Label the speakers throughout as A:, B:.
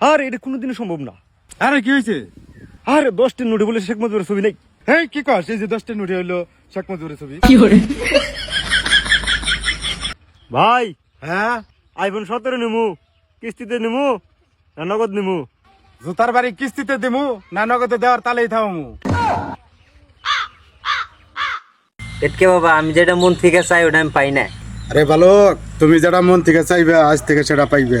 A: আর এটা কোনোদিনও সম্ভব না।
B: আরে কি হয়েছে?
A: আর দশটি নোটে বলে শেখ মুজিবের ছবি নেই।
B: হ্যাঁ কি এই যে দশটি নোটে হইল শেখ মুজিবের ছবি।
A: ভাই
B: হ্যাঁ?
A: আইফোন সতেরো নিমু কিস্তিতে নিমু না নগদ নিমু?
B: জুতার বাড়ি কিস্তিতে দিমু না নগদে দেওয়ার তালেই থামু
C: পেটকে বাবা আমি যেটা মন থেকে চাই ওটা আমি পাই না।
B: আরে বালক তুমি যেটা মন থেকে চাইবে আজ থেকে সেটা পাইবে।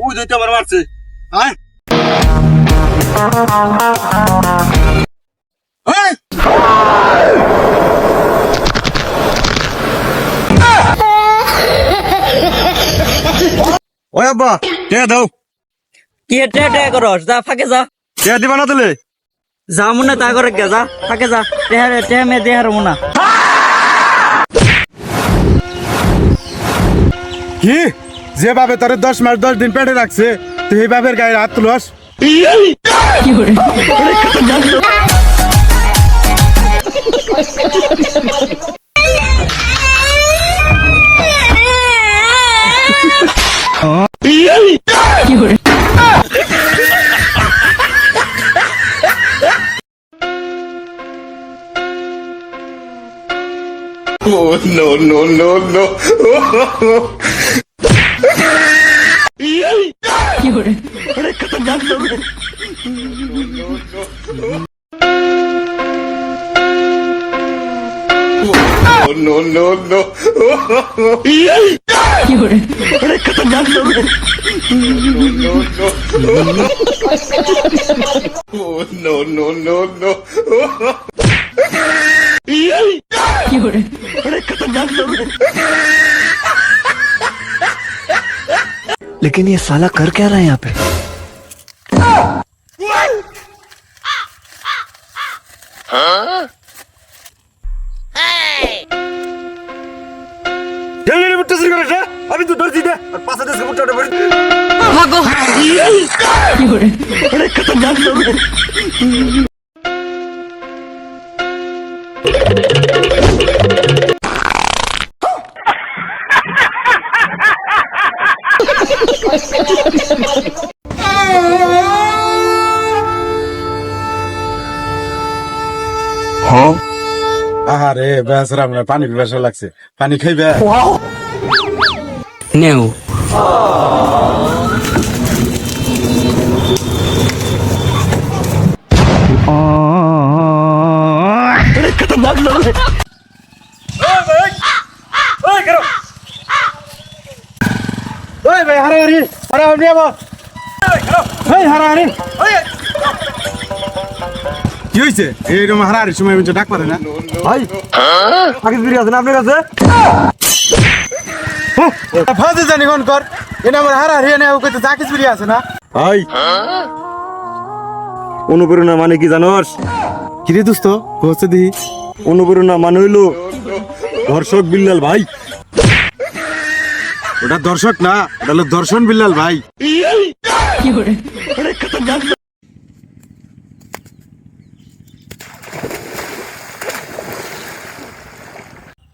A: ও যেটা আমার মারছে। আয়। ওই আব্বা কে দাও।
C: কি হেটে হেটে করস? যা ফাঁকে যা।
A: কে দিবা না তুলে
C: যা মনে তা করে গে যা ফাঁকে যা। টেহারে টেহা মে দেহার মুনা
B: কি? যে বাবে তোরে দশ মাস দশ দিন পেটে রাখছে তুই এই গায়ে হাত তুলস। কি করে?
D: लेकिन ये साला कर क्या रहा है यहाँ पे?
A: अभी तू डर जीते और पास से मुट्ठा भागो। अरे खतरनाक
B: আরে বেসরা মানে পানি পিপাসা লাগছে পানি খাইবে
C: নেও।
A: ওই করো
B: ওই ভাই হারাহারি হারাহারি আবার। এই হারাহারি। কি হয়েছে এইরকম হারাহারি সময় আমি ডাক পারে না।
A: ভাই আগে ফিরে আছেন আপনার কাছে?
B: ফাঁসে জানি কোন কর। এনে আমার হারাহারি এনে ওকে তো যা কিছু আছে না?
A: ভাই অনুপ্রেরণা মানে কি জানোস?
B: কিরে দোস্ত হচ্ছে দিহি
A: অনুপ্রেরণা মানে হইল ধর্ষক বিল্লাল ভাই।
B: ওটা দর্শক না ওটা হলো দর্শন বিল্লাল ভাই।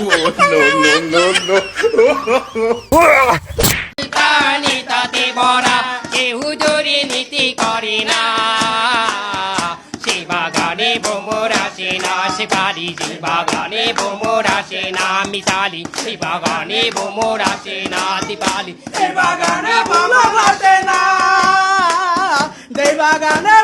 E: Oh, no, no, no, no. করে না সে বাগানে বোমর আসে না সে বাড়ি যে বাগানে বোমর আসে না মিতালি সে বাগানে বোমর আসে না দিপালি সে বাগানে বোমর আসে না দে বাগানে